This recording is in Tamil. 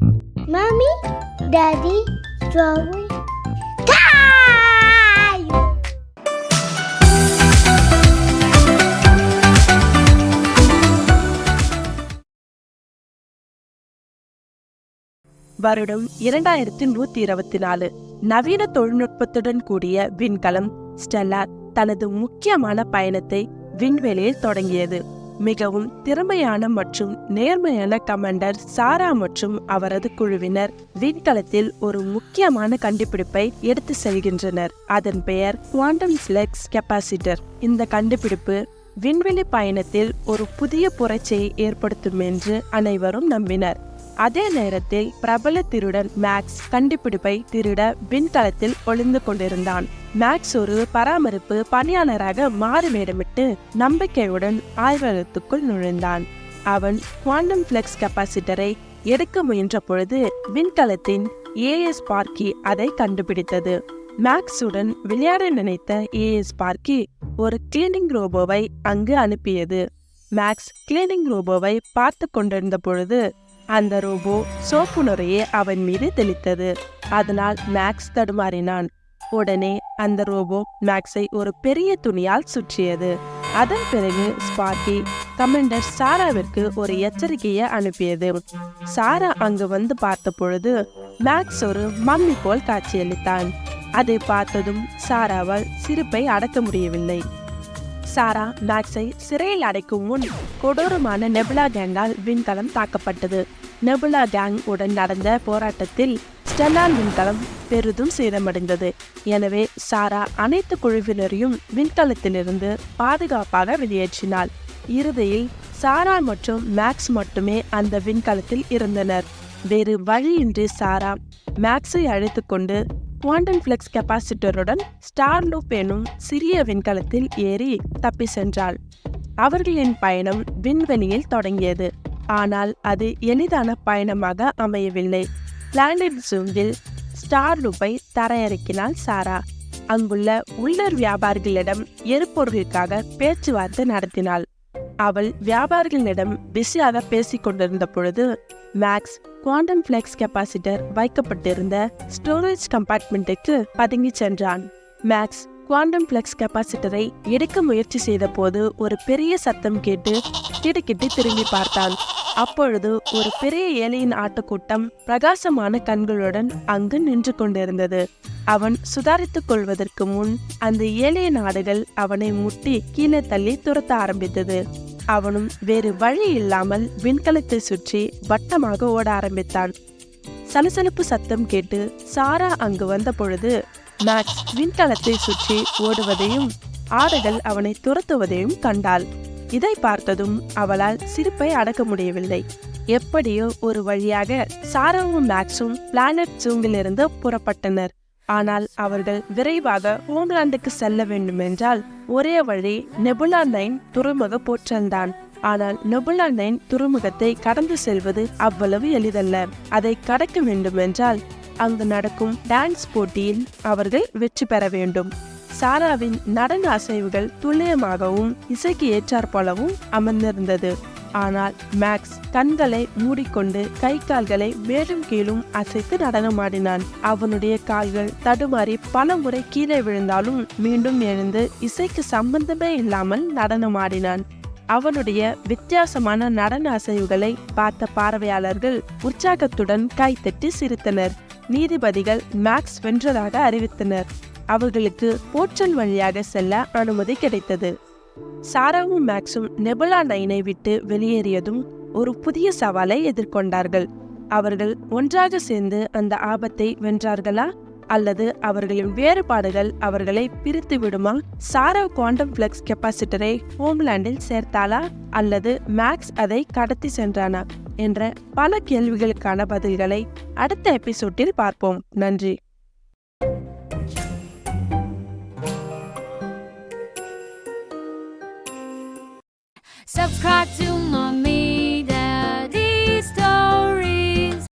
Mommy, Daddy, strawberry. Time! வருடம் இரண்டாயிரத்தி நூத்தி இருபத்தி நாலு நவீன தொழில்நுட்பத்துடன் கூடிய விண்கலம் ஸ்டெல்லார் தனது முக்கியமான பயணத்தை விண்வெளியில் தொடங்கியது மிகவும் திறமையான மற்றும் நேர்மையான கமாண்டர் சாரா மற்றும் அவரது குழுவினர் விண்கலத்தில் ஒரு முக்கியமான கண்டுபிடிப்பை எடுத்து செல்கின்றனர். அதன் பெயர் குவாண்டம் ஃபிளெக்ஸ் கெப்பாசிட்டர். இந்த கண்டுபிடிப்பு விண்வெளி பயணத்தில் ஒரு புதிய புரட்சியை ஏற்படுத்தும் என்று அனைவரும் நம்பினர். அதே நேரத்தில் பிரபல திருடன் மேக்ஸ் கண்டுபிடிப்பை திருட விண்கலத்தில் ஒளிந்து கொண்டிருந்தான். மேக்ஸ் ஒரு பராமரிப்பு பணியாளராக மாறுவேடமிட்டு நம்பிக்கையுடன் ஆய்வகத்துக்குள் நுழைந்தான். அவன் குவாண்டம் ஃபிளெக்ஸ் கெப்பாசிட்டரை எடுக்க முயன்ற பொழுது விண்கலத்தின் ஏஎஸ் பார்க்கி அதை கண்டுபிடித்தது. மேக்ஸுடன் விளையாட நினைத்த ஏஎஸ் பார்க்கி ஒரு கிளீனிங் ரோபோவை அங்கு அனுப்பியது. மேக்ஸ் கிளீனிங் ரோபோவை பார்த்து கொண்டிருந்த பொழுது அந்த ரோபோ சோப்பு நுரையை அவன் மீது தெளித்தது. அதனால் மேக்ஸ் தடுமாறினான். உடனே அந்த ரோபோ மேக்ஸை ஒரு பெரிய துணியால் சுற்றியது. அதன் பிறகு ஸ்பார்க்கி கமெண்டர் சாராவிற்கு ஒரு எச்சரிக்கையை அனுப்பியது. சாரா அங்கு வந்து பார்த்த பொழுது மேக்ஸ் ஒரு மம்மி போல் காட்சியளித்தான். அதை பார்த்ததும் சாராவால் சிரிப்பை அடக்க முடியவில்லை. சாரா மேக்ஸை சிறையில் அடைக்கும் முன் கொடூரமான நெபுலா கேங்கால் விண்கலம் தாக்கப்பட்டது. நெபுலா கேங் உடன் நடந்த போராட்டத்தில் ஸ்டெல்லான் விண்கலம் பெரிதும் சேதமடைந்தது. எனவே சாரா அனைத்து குழுவினரையும் விண்கலத்திலிருந்து பாதுகாப்பாக வெளியேற்றினாள். இறுதியில் சாரா மற்றும் மேக்ஸ் மட்டுமே அந்த விண்கலத்தில் இருந்தனர். வேறு வழியின்றி சாரா மேக்ஸை அழைத்து கொண்டு குவாண்டன் ஃப்ளெக்ஸ் கெப்பாசிட்டருடன் ஸ்டார் லூப் எனும் சிறிய விண்கலத்தில் ஏறி தப்பி சென்றாள். அவர்களின் பயணம் விண்வெளியில் தொடங்கியது. ஆனால் அது எளிதான பயணமாக அமையவில்லை. பிளானட் ஜூங்கில் ஸ்டார் லூப்பை தரையிறக்கினாள் சாரா. அங்குள்ள உள்ளூர் வியாபாரிகளிடம் எரிபொருளுக்காக பேச்சுவார்த்தை நடத்தினாள். அவள் வியாபாரிகளிடம் பிஸியாக பேசிக் கொண்டிருந்த பொழுது மேக்ஸ் குவாண்டம் ஃபிளெக்ஸ் கெப்பாசிட்டர் வைக்கப்பட்டிருந்த ஸ்டோரேஜ் கம்பார்ட்மெண்ட்டுக்கு பதுங்கி சென்றான். மேக்ஸ் குவாண்டம் ஃபிளெக்ஸ் கெப்பாசிட்டரை எடுக்க முயற்சி செய்தபோது ஒரு பெரிய சத்தம் கேட்டு திடுக்கிட்டு திரும்பி பார்த்தான். அப்பொழுது ஒரு பெரிய ஏழையின் ஆட்டுக்கூட்டம் பிரகாசமான கண்களுடன் அங்கு நின்று கொண்டிருந்தது. அவன் சுதாரித்துக் கொள்வதற்கு முன் அந்த ஏழையின் ஆடுகள் அவனை முட்டி கீழே தள்ளி துரத்த ஆரம்பித்தது. அவனும் வேறு வழி இல்லாமல் விண்கலத்தை சுற்றி வட்டமாக ஓட ஆரம்பித்தான். சலசலப்பு சத்தம் கேட்டு சாரா அங்கு வந்த பொழுது மேக்ஸ் விண்கலத்தை சுற்றி ஓடுவதையும் ஆடுகள் அவனை துரத்துவதையும் கண்டாள். இதை பார்த்ததும் அவளால் சிரிப்பை அடக்க முடியவில்லை. எப்படியோ ஒரு வழியாக சாராவும் மேக்ஸும் பிளானட் ஜூங்கிலிருந்து புறப்பட்டனர். ஆனால் அவர்கள் விரைவாக ஹோம்லாண்டுக்கு செல்ல வேண்டுமென்றால் ஒரே வழி நெபுலா நைன் துறைமுக போற்றல்தான். ஆனால் நெபுலா நைன் துறைமுகத்தை கடந்து செல்வது அவ்வளவு எளிதல்ல. அதை கடக்க வேண்டுமென்றால் அங்கு நடக்கும் டான்ஸ் போட்டியில் அவர்கள் வெற்றி பெற வேண்டும். சாராவின் நடன அசைவுகள் துல்லியமாகவும் இசைக்கு ஏற்றாற்போலவும் அமர்ந்திருந்தது. ஆனால் மேக்ஸ் கண்களை மூடிக்கொண்டு கை கால்களை மேலும் கீழும் அசைத்து நடனமாடினான். அவனுடைய கால்கள் தடுமாறி பல முறை கீழே விழுந்தாலும் மீண்டும் எழுந்து இசைக்கு சம்பந்தமே இல்லாமல் நடனமாடினான். அவனுடைய வித்தியாசமான நடன அசைவுகளை பார்த்த பார்வையாளர்கள் உற்சாகத்துடன் கைத்தட்டி சிரித்தனர். நீதிபதிகள் மேக்ஸ் வென்றதாக அறிவித்தனர். அவர்களுக்கு போற்றல் வழியாக செல்ல அனுமதி கிடைத்தது. சாராவும் மேக்ஸும் நெபுலா நைனை விட்டு வெளியேறியதும் ஒரு புதிய சவாலை எதிர்கொண்டார்கள். அவர்கள் ஒன்றாக சேர்ந்து அந்த ஆபத்தை வென்றார்களா? அல்லது அவர்களின் வேறுபாடுகள் அவர்களை பிரித்து விடுமா? சாரவ் குவாண்டம் ஃபிளெக்ஸ் கெப்பாசிட்டரை ஹோம்லாண்டில் சேர்த்தாளா? அல்லது மேக்ஸ் அதை கடத்தி சென்றானா? என்ற பல கேள்விகளுக்கான பதில்களை அடுத்த எபிசோட்டில் பார்ப்போம். நன்றி. Subscribe to